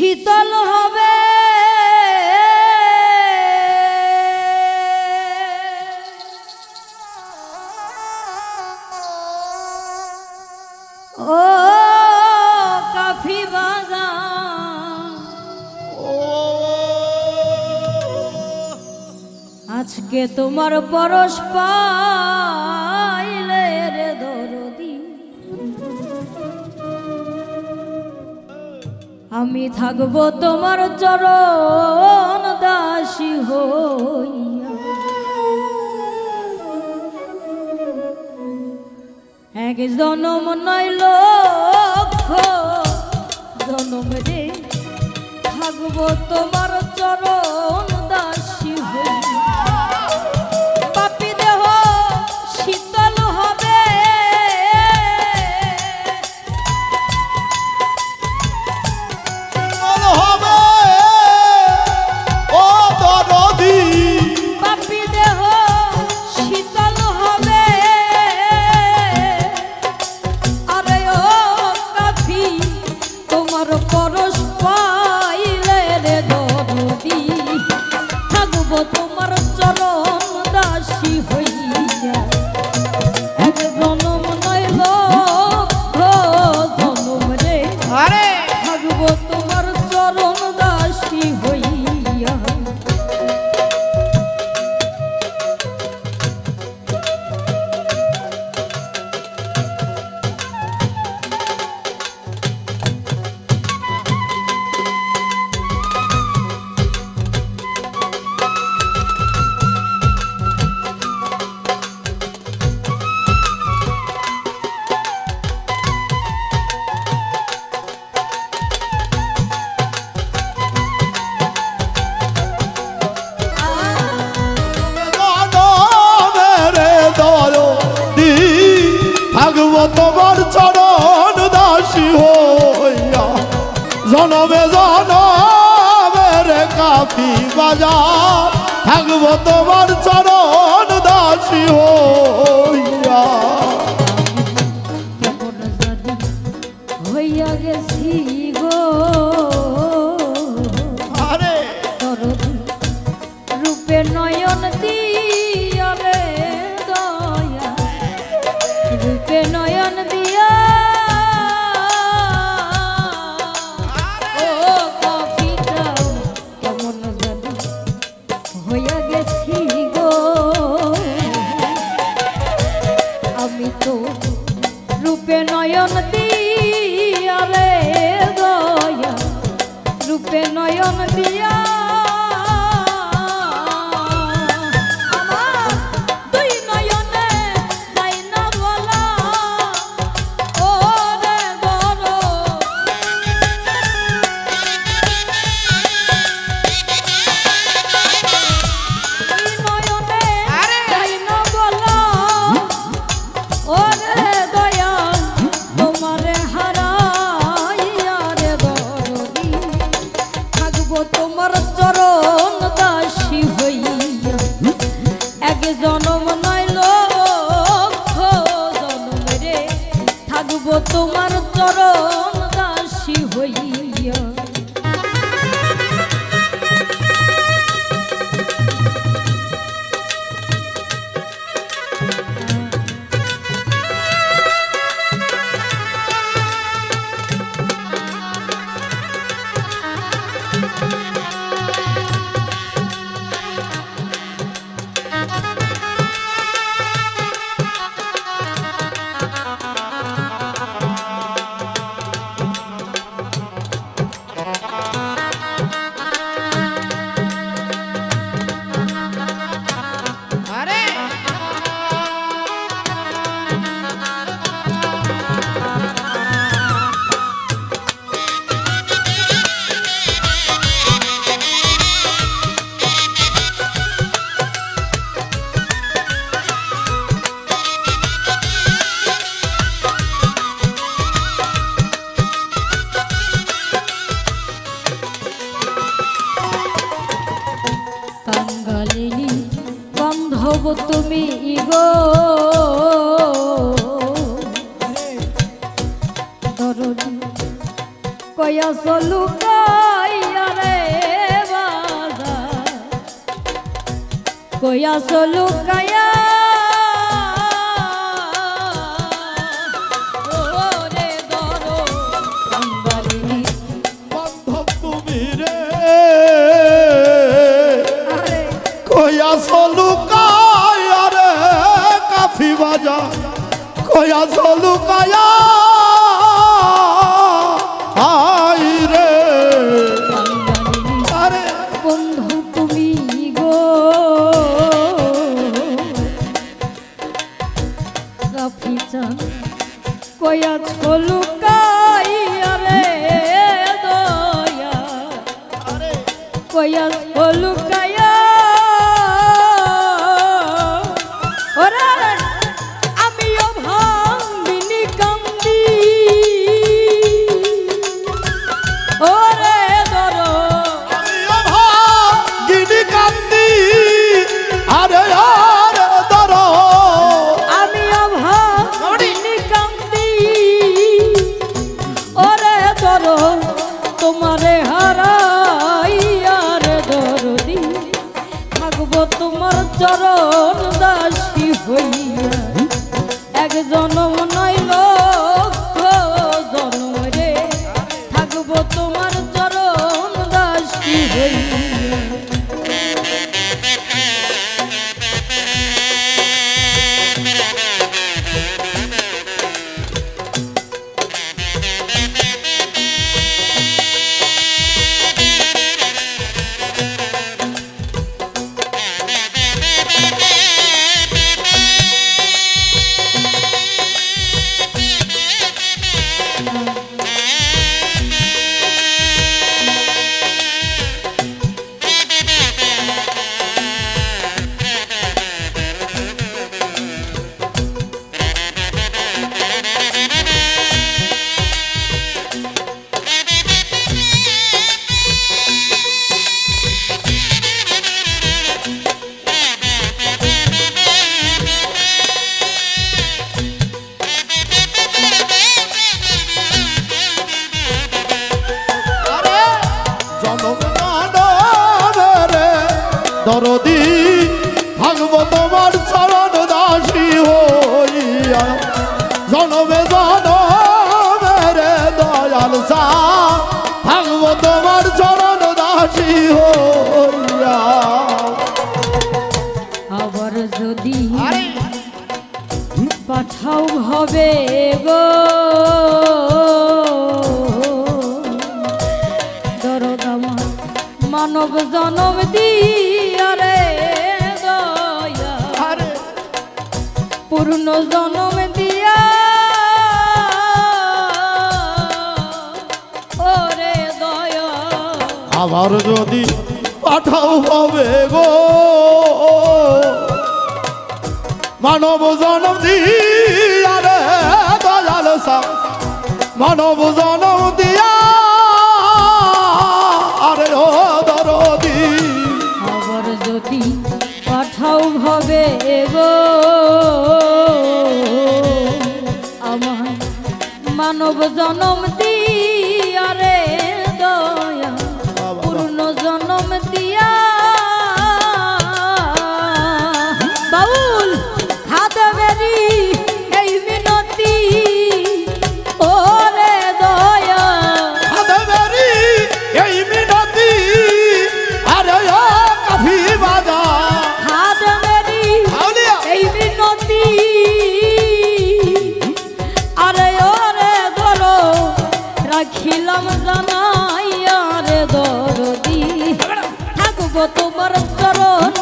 শীতল হবে। ও কাফি বাজার আজকে তোমার পরশ পাইলে আমি থাকব তোমার চরণ দাসী হইয়া। এক জনম নয় লক্ষ জনম রে থাকব তোমার চরণ দাসী হইয়া তোমার চরণ দাসী হইয়া জনমে জনমেরে কাফি বাজা থাকব তোমার চরণ দাসী হইয়া। গো তুমি গো ধরুন কয়া চলু রে বাজা কয়া কয়া জলু পায়া Yeah. দরদি থাকব তোমার চরণ দাসী হইয়া। জনমে জনমে রে দয়াল সা তোমার চরণ দাসী হইয়া। আবার যদি পাঠাও হবে গো। মানব জনম দিয়ে পূর্ণ জনম দিয়া। ওরে দয়া। আবার যদি পাঠাও হবে গো। মানব জনম দিয়া রে দয়াল মানব জনম দিয়া আরে যদি পাঠাও হবে গো। মানব জনম দিয়ে গো তোমার চরণ।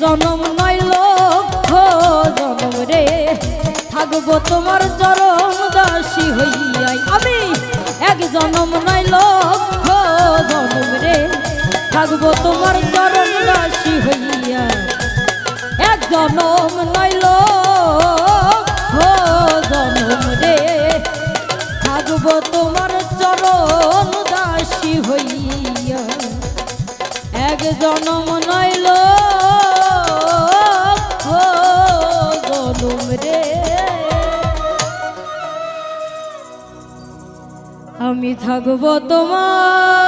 জনম নয় লক্ষ জনম রে। থাকব তোমার চরম দাসী হইয়াই। আমি এক জনম নয় লক্ষ জনম রে। থাকব তোমার চরম দাসী হইয়া এক জনম নয় থাকব তোমার